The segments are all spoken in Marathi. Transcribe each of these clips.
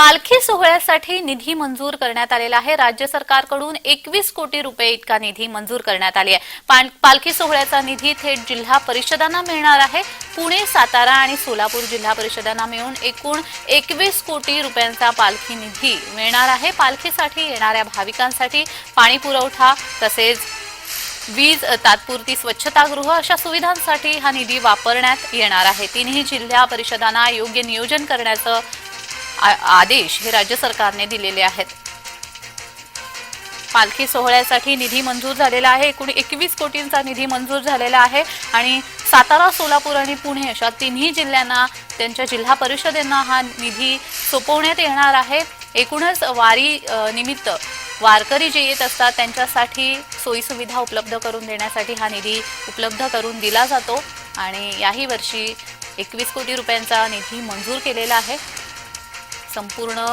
पालखी सोहळ्यासाठी निधी मंजूर करण्यात आलेला आहे. राज्य सरकारकडून एकवीस कोटी रुपये इतका निधी मंजूर करण्यात आली आहे. पाल- पालखी सोहळ्याचा निधी थेट जिल्हा परिषदांना मिळणार आहे. पुणे सातारा आणि सोलापूर जिल्हा परिषदांना मिळून एकूण एकवीस कोटी रुपयांचा पालखी निधी मिळणार आहे. पालखीसाठी येणाऱ्या भाविकांसाठी पाणी पुरवठा तसेच वीज तात्पुरती स्वच्छतागृह अशा सुविधांसाठी हा निधी वापरण्यात येणार आहे. तिन्ही जिल्हा परिषदांना योग्य नियोजन करण्याचं आदेश हे राज्य सरकारने दिलेले आहेत. पालखी सोहळ्यासाठी निधी मंजूर झालेला आहे. एकूण एकवीस कोटींचा निधी मंजूर झालेला आहे आणि सातारा सोलापूर आणि पुणे अशा तिन्ही जिल्ह्यांना त्यांच्या जिल्हा परिषदेंना हा निधी सोपवण्यात येणार आहे. एकूणच वारी निमित्त वारकरी जे येत असतात त्यांच्यासाठी सोयीसुविधा उपलब्ध करून देण्यासाठी हा निधी उपलब्ध करून दिला जातो. आणि याही वर्षी एकवीस कोटी रुपयांचा निधी मंजूर केलेला आहे. संपूर्ण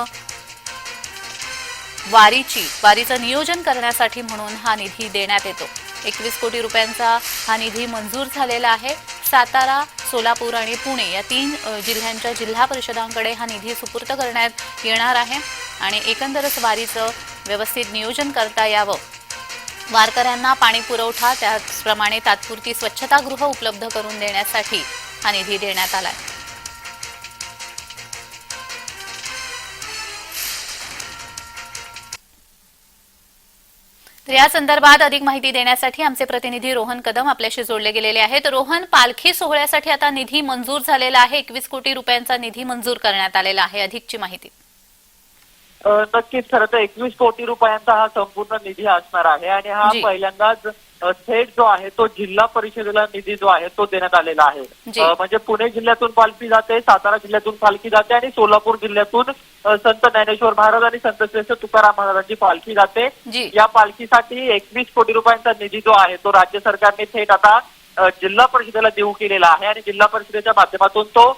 वारीची वारीचं नियोजन करण्यासाठी म्हणून हा निधी देण्यात येतो. एकवीस कोटी रुपयांचा हा निधी मंजूर झालेला आहे. सातारा सोलापूर आणि पुणे या तीन जिल्ह्यांच्या जिल्हा परिषदांकडे हा निधी सुपूर्त करण्यात येणार आहे आणि एकंदरच वारीचं व्यवस्थित नियोजन करता यावं. वारकऱ्यांना पाणी पुरवठा त्याचप्रमाणे तात्पुरती स्वच्छतागृह उपलब्ध करून देण्यासाठी हा निधी देण्यात आला आहे तर या संदर्भात अधिक माहिती देण्यासाठी आमचे प्रतिनिधी रोहन कदम आपल्याशी जोडले गेलेले आहेत. रोहन पालखी सोहळ्यासाठी आता निधी मंजूर झालेला आहे. एकवीस कोटी रुपयांचा निधी मंजूर करण्यात आलेला आहे. अधिकची माहिती. नक्कीच. खरं तर एकवीस कोटी रुपयांचा हा संपूर्ण निधी असणार आहे. आणि हा. पहिल्यांदाच थेट जो आहे तो जिल्हा परिषदेला निधी जो आहे तो देण्यात आलेला आहे. म्हणजे पुणे जिल्ह्यातून पालखी जाते सातारा जिल्ह्यातून पालखी जाते आणि सोलापूर जिल्ह्यातून संत ज्ञानेश्वर महाराज आणि संत श्रेष्ठ तुकाराम महाराजांची पालखी जाते. या पालखीसाठी एकवीस कोटी रुपयांचा निधी जो आहे तो राज्य सरकारने थेट आता जिल्हा परिषदेला देऊ केलेला आहे आणि जिल्हा परिषदेच्या माध्यमातून तो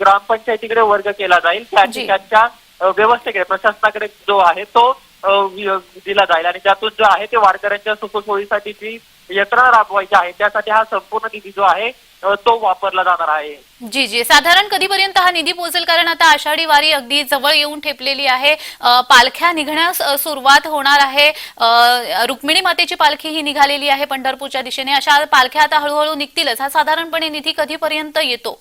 ग्रामपंचायतीकडे वर्ग केला जाईल. त्या. ठिकाणच्या व्यवस्थेकडे प्रशासनाकडे जो आहे तो दिला जाईल. आणि त्यातून जो आहे ते वारकऱ्यांच्या सुखसोयीसाठी जी यंत्रणा राबवायची आहे त्यासाठी हा संपूर्ण निधी जो आहे तो वापरला जाणार आहे. जी जी. साधारण कधीपर्यंत हा निधी पोहोचेल? कारण आता आषाढी वारी अगदी जवळ येऊन ठेपलेली आहे. पालख्या निघण्यास सुरुवात होणार आहे. रुक्मिणी मातेची पालखी ही निघालेली आहे पंढरपूरच्या दिशेने. अशा पालख्या आता हळूहळू निघतीलच. हा साधारणपणे निधी कधीपर्यंत येतो?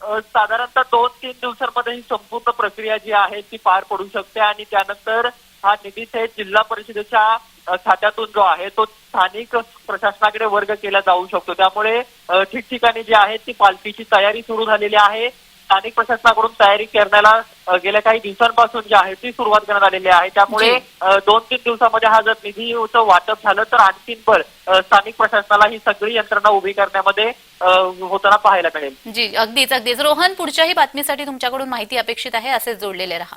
साधारणतः दोन तीन दिवसांमध्ये ही संपूर्ण प्रक्रिया जी आहे ती पार पडू शकते आणि त्यानंतर हा निधी थेट जिल्हा परिषदेच्या खात्यातून जो आहे तो स्थानिक प्रशासनाकडे वर्ग केला जाऊ शकतो. त्यामुळे ठिकठिकाणी जी आहे ती पालखीची तयारी सुरू झालेली आहे. स्थानिक प्रशासनाकडून तयारी करण्याला गेल्या काही दिवसांपासून जी आहे ती सुरुवात करण्यात आलेली आहे. त्यामुळे दोन तीन दिवसामध्ये हा जर निधीचं वाटप झालं तर आणखीन अ, स्थानिक प्रशासनाला ही सगळी यंत्रणा उभी करण्यामध्ये होताना पाहायला मिळेल. जी अगदीच अगदीच. रोहन पुढच्याही बातमीसाठी तुमच्याकडून माहिती अपेक्षित आहे असेच जोडलेले रहा.